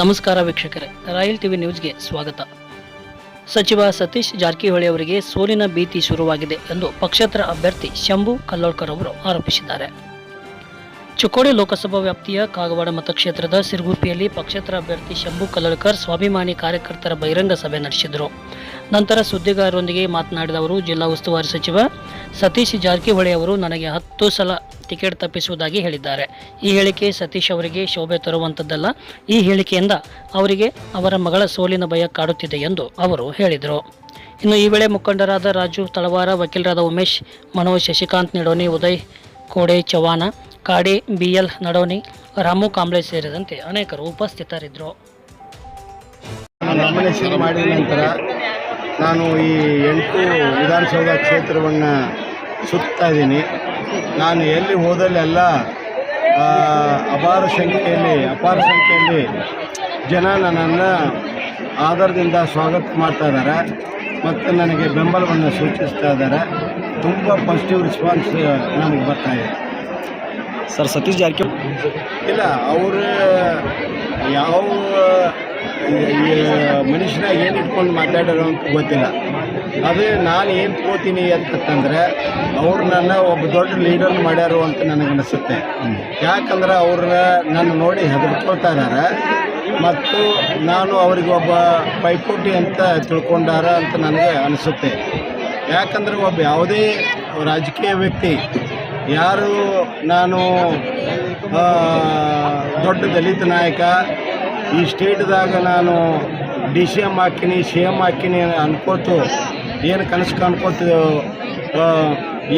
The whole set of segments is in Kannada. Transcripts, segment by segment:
ನಮಸ್ಕಾರ ವೀಕ್ಷಕರೇ, ರಾಯಲ್ ಟಿವಿ ನ್ಯೂಸ್ಗೆ ಸ್ವಾಗತ. ಸಚಿವ ಸತೀಶ್ ಜಾರಕಿಹೊಳಿ ಅವರಿಗೆ ಸೋಲಿನ ಭೀತಿ ಶುರುವಾಗಿದೆ ಎಂದು ಪಕ್ಷೇತರ ಅಭ್ಯರ್ಥಿ ಶಂಭು ಕಲ್ಲೋಳ್ಕರ್ ಅವರು ಆರೋಪಿಸಿದ್ದಾರೆ. ಚಿಕ್ಕೋಡಿ ಲೋಕಸಭಾ ವ್ಯಾಪ್ತಿಯ ಕಾಗವಾಡ ಮತಕ್ಷೇತ್ರದ ಸಿರುಗುಪ್ಪಿಯಲ್ಲಿ ಪಕ್ಷೇತರ ಅಭ್ಯರ್ಥಿ ಶಂಭು ಕಲ್ಲೋಳ್ಕರ್ ಸ್ವಾಭಿಮಾನಿ ಕಾರ್ಯಕರ್ತರ ಬಹಿರಂಗ ಸಭೆ ನಡೆಸಿದರು. ನಂತರ ಸುದ್ದಿಗಾರರೊಂದಿಗೆ ಮಾತನಾಡಿದ ಅವರು, ಜಿಲ್ಲಾ ಉಸ್ತುವಾರಿ ಸಚಿವ ಸತೀಶ್ ಜಾರಕಿಹೊಳಿ ಅವರು, ನನಗೆ ಹತ್ತು ಸಲ ಟಿಕೆಟ್ ತಪ್ಪಿಸುವುದಾಗಿ ಹೇಳಿದ್ದಾರೆ. ಈ ಹೇಳಿಕೆ ಸತೀಶ್ ಅವರಿಗೆ ಶೋಭೆ ತರುವಂಥದ್ದಲ್ಲ ಈ ಹೇಳಿಕೆಯಿಂದ ಅವರಿಗೆ ಅವರ ಮಗಳ ಸೋಲಿನ ಭಯ ಕಾಡುತ್ತಿದೆ ಎಂದು ಅವರು ಹೇಳಿದರು. ಇನ್ನು ಈ ವೇಳೆ ಮುಖಂಡರಾದ ರಾಜು ತಳವಾರ, ವಕೀಲರಾದ ಉಮೇಶ್, ಮನೋಜ್ ಶಶಿಕಾಂತ್ ನಿಡೋನಿ, ಉದಯ್ ಕೋಡೆ ಚವಾನ ಕಾಡೆ, ಬಿಎಲ್ ನಡೋನಿ, ರಾಮು ಕಾಂಬ್ಳೆ ಸೇರಿದಂತೆ ಅನೇಕರು ಉಪಸ್ಥಿತರಿದ್ದರು. ಮಾಡಿದ ನಂತರ ನಾನು ಈ ಎಂಟು ವಿಧಾನಸೌಧ ಕ್ಷೇತ್ರವನ್ನು ಸುತ್ತಾ ಇದ್ದೀನಿ. ನಾನು ಎಲ್ಲಿ ಹೋದಲ್ಲೆಲ್ಲ ಅಪಾರ ಸಂಖ್ಯೆಯಲ್ಲಿ ಅಪಾರ ಸಂಖ್ಯೆಯಲ್ಲಿ ಜನ ನನ್ನನ್ನು ಆಧಾರದಿಂದ ಸ್ವಾಗತ ಮಾಡ್ತಾ ಇದ್ದಾರೆ. ಮತ್ತು ನನಗೆ ಬೆಂಬಲವನ್ನು ಸೂಚಿಸ್ತಾ ಇದ್ದಾರೆ. ತುಂಬ ಪಾಸಿಟಿವ್ ರೆಸ್ಪಾನ್ಸ್ ನಮಗೆ ಬರ್ತಾ ಇದೆ. ಸರ್ ಸತೀಶ್ ಜಾರಕಿಹೊಳಿ. ಇಲ್ಲ ಅವರು ಯಾವ ಮನುಷ್ಯನ ಏನು ಇಟ್ಕೊಂಡು ಮಾತಾಡೋರು ಅಂತ ಗೊತ್ತಿಲ್ಲ. ಅದೇ ನಾನು ಏನು ತಗೋತೀನಿ ಅಂತಂದರೆ ಅವ್ರು ನನ್ನ ಒಬ್ಬ ದೊಡ್ಡ ಲೀಡರ್ ಮಾಡ್ಯಾರು ಅಂತ ನನಗೆ ಅನಿಸುತ್ತೆ ಯಾಕಂದ್ರೆ ಅವ್ರನ್ನ ನನ್ನ ನೋಡಿ ಹೆದರ್ಕೊಳ್ತಾ ಇದ್ದಾರೆ ಮತ್ತು ನಾನು ಅವ್ರಿಗೆ ಒಬ್ಬ ಪೈಪೋಟಿ ಅಂತ ತಿಳ್ಕೊಂಡಾರ ಅಂತ ನನಗೆ ಅನಿಸುತ್ತೆ. ಯಾಕಂದ್ರೆ ಒಬ್ಬ ಯಾವುದೇ ರಾಜಕೀಯ ವ್ಯಕ್ತಿ, ಯಾರು ನಾನು ದೊಡ್ಡ ದಲಿತ ನಾಯಕ, ಈ ಸ್ಟೇಟ್ದಾಗ ನಾನು ಡಿ ಸಿ ಎಂ ಹಾಕಿನಿ ಸಿ ಎಂ ಹಾಕಿನಿ ಅನ್ಕೋತು ಏನು ಕನಸು ಕಾಣ್ಕೋತ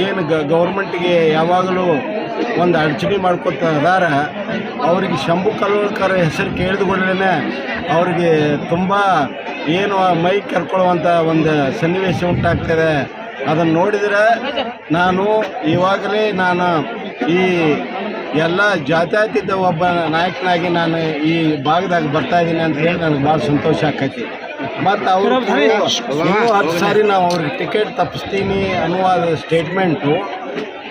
ಏನು ಗ ಗೌರ್ಮೆಂಟ್ಗೆ ಯಾವಾಗಲೂ ಒಂದು ಅಡಚಣೆ ಮಾಡ್ಕೊತ ಅದಾರ ಅವ್ರಿಗೆ ಶಂಭು ಕಲ್ಕರ ಹೆಸರು ಕೇಳಿದ ಕೂಡಲೇ ಅವ್ರಿಗೆ ತುಂಬ ಏನು ಮೈ ಕರ್ಕೊಳ್ಳುವಂಥ ಒಂದು ಸನ್ನಿವೇಶ ಉಂಟಾಗ್ತದೆ. ಅದನ್ನು ನೋಡಿದರೆ ನಾನು ಇವಾಗಲೇ ನಾನು ಈ ಎಲ್ಲ ಜಾತ್ಯತೀತ ಒಬ್ಬ ನಾಯಕನಾಗಿ ನಾನು ಈ ಭಾಗದಾಗ ಬರ್ತಾ ಇದ್ದೀನಿ ಅಂತ ಹೇಳಿ ನನಗೆ ಭಾಳ ಸಂತೋಷ ಆಕೈತಿ. ಮತ್ತು ಅವರು ಇನ್ನೂ ಹತ್ತು ಸಾರಿ ನಾವು ಅವ್ರಿಗೆ ಟಿಕೆಟ್ ತಪ್ಪಿಸ್ತೀನಿ ಅನ್ನುವ ಸ್ಟೇಟ್ಮೆಂಟು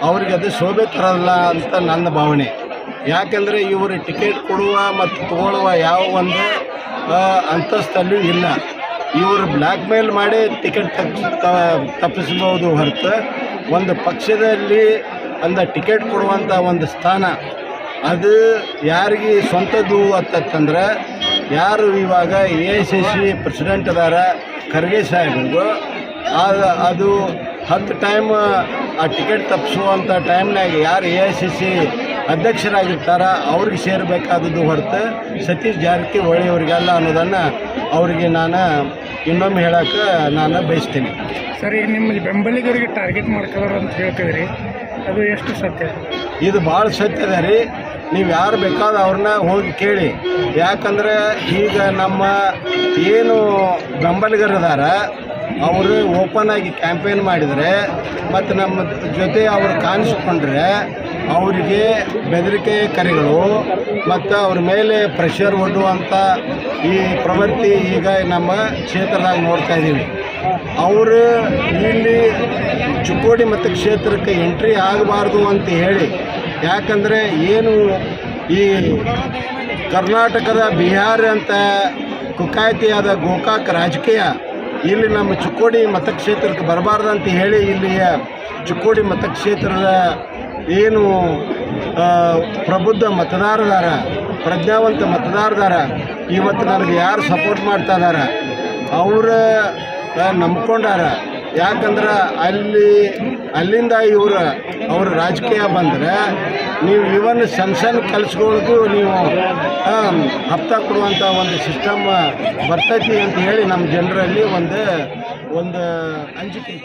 ಅವ್ರಿಗೆ ಅದು ಶೋಭೆ ತರಲ್ಲ ಅಂತ ನನ್ನ ಭಾವನೆ. ಯಾಕಂದರೆ ಇವರು ಟಿಕೆಟ್ ಕೊಡುವ ಮತ್ತು ತಗೊಳ್ಳುವ ಯಾವ ಒಂದು ಅಂತಸ್ತಲ್ಲೂ ಇಲ್ಲ. ಇವರು ಬ್ಲ್ಯಾಕ್ ಮೇಲ್ ಮಾಡಿ ಟಿಕೆಟ್ ತಪ್ಪಿಸಬಹುದು ಹೊರತು ಒಂದು ಪಕ್ಷದಲ್ಲಿ ಒಂದು ಟಿಕೆಟ್ ಕೊಡುವಂಥ ಒಂದು ಸ್ಥಾನ ಅದು ಯಾರಿಗೆ ಸ್ವಂತದ್ದು ಅಂತಂದ್ರೆ ಯಾರು ಇವಾಗ A S S C president ಅದಾರ ಖರ್ಗೆ ಸಾಹೇಬ್ರದು ಆ- ಅದು ಹತ್ತು ಟೈಮ್ ಆ ಟಿಕೆಟ್ ತಪ್ಪಿಸುವಂಥ ಟೈಮ್ನಾಗ ಯಾರು ಎ ಎಸ್ ಎಸ್ ಸಿ ಅಧ್ಯಕ್ಷರಾಗಿರ್ತಾರ ಅವ್ರಿಗೆ ಸೇರಬೇಕಾದದ್ದು ಹೊರತು ಸತೀಶ್ ಜಾರಕಿಹೊಳಿ ಅವರಿಗೆಲ್ಲ ಅನ್ನೋದನ್ನು ಅವರಿಗೆ ನಾನು ಇನ್ನೊಮ್ಮೆ ಹೇಳಕ್ಕೆ ನಾನು ಬಯಸ್ತೀನಿ. ಸರಿ ನಿಮ್ಮಲ್ಲಿ ಬೆಂಬಲಿಗರಿಗೆ ಟಾರ್ಗೆಟ್ ಮಾಡ್ಕೊಳ್ಳೋರು ಅಂತ ಹೇಳ್ತಿದ್ರಿ ಅದು ಎಷ್ಟು ಸತ್ಯ? ಇದು ಭಾಳ ಸತ್ಯದ ರೀ. ನೀವು ಯಾರು ಬೇಕಾದ ಅವ್ರನ್ನ ಹೋಗಿ ಕೇಳಿ. ಯಾಕಂದ್ರೆ ಈಗ ನಮ್ಮ ಏನು ಬೆಂಬಲಿಗರಿದ್ದಾರೆ ಅವರು ಓಪನ್ ಆಗಿ ಕ್ಯಾಂಪೇನ್ ಮಾಡಿದರೆ ಮತ್ತು ನಮ್ಮ ಜೊತೆ ಅವರು ಕಾಣಿಸ್ಕೊಂಡ್ರೆ ಅವರಿಗೆ ಬೆದರಿಕೆ ಕರೆಗಳು, ಮತ್ತು ಅವ್ರ ಮೇಲೆ ಪ್ರೆಷರ್ ಒಡ್ಡುವಂಥ ಈ ಪ್ರವೃತ್ತಿ ಈಗ ನಮ್ಮ ಕ್ಷೇತ್ರದಾಗ ನೋಡ್ತಾ ಇದ್ದೀವಿ ಅವರು ಇಲ್ಲಿ ಚಿಕ್ಕೋಡಿ ಮತ್ತು ಕ್ಷೇತ್ರಕ್ಕೆ ಎಂಟ್ರಿ ಆಗಬಾರ್ದು ಅಂತ ಹೇಳಿ ಯಾಕಂದರೆ ಏನು ಈ ಕರ್ನಾಟಕದ ಬಿಹಾರ ಅಂತ ಕುಕಾಯತಿಯಾದ ಗೋಕಾಕ್ ರಾಜಕೀಯ, ಇಲ್ಲಿ ನಮ್ಮ ಚಿಕ್ಕೋಡಿ ಮತಕ್ಷೇತ್ರಕ್ಕೆ ಬರಬಾರ್ದು ಅಂತ ಹೇಳಿ ಇಲ್ಲಿಯ ಚಿಕ್ಕೋಡಿ ಮತಕ್ಷೇತ್ರದ ಏನು ಪ್ರಬುದ್ಧ ಮತದಾರದಾರ, ಪ್ರಜ್ಞಾವಂತ ಮತದಾರದಾರ, ಇವತ್ತು ನನಗೆ ಯಾರು ಸಪೋರ್ಟ್ ಮಾಡ್ತಾ ಇದ್ದಾರೆ ಅವರ ನಂಬ್ಕೊಂಡಾರ ಯಾಕಂದ್ರೆ ಅಲ್ಲಿ, ಅಲ್ಲಿಂದ ಇವರ, ಅವ್ರ ರಾಜಕೀಯ ಬಂದರೆ ನೀವು ಇವನ್ ಸಣ್ಣ ಸಣ್ಣ ಕೆಲಸಗಳಿಗೂ ನೀವು ಹಪ್ತ ಕೊಡುವಂಥ ಒಂದು ಸಿಸ್ಟಮ್ ಬರ್ತೈತಿ ಅಂತ ಹೇಳಿ ನಮ್ಮ ಜನರಲ್ಲಿ ಒಂದು ಒಂದು ಅಂಜಿಕೆ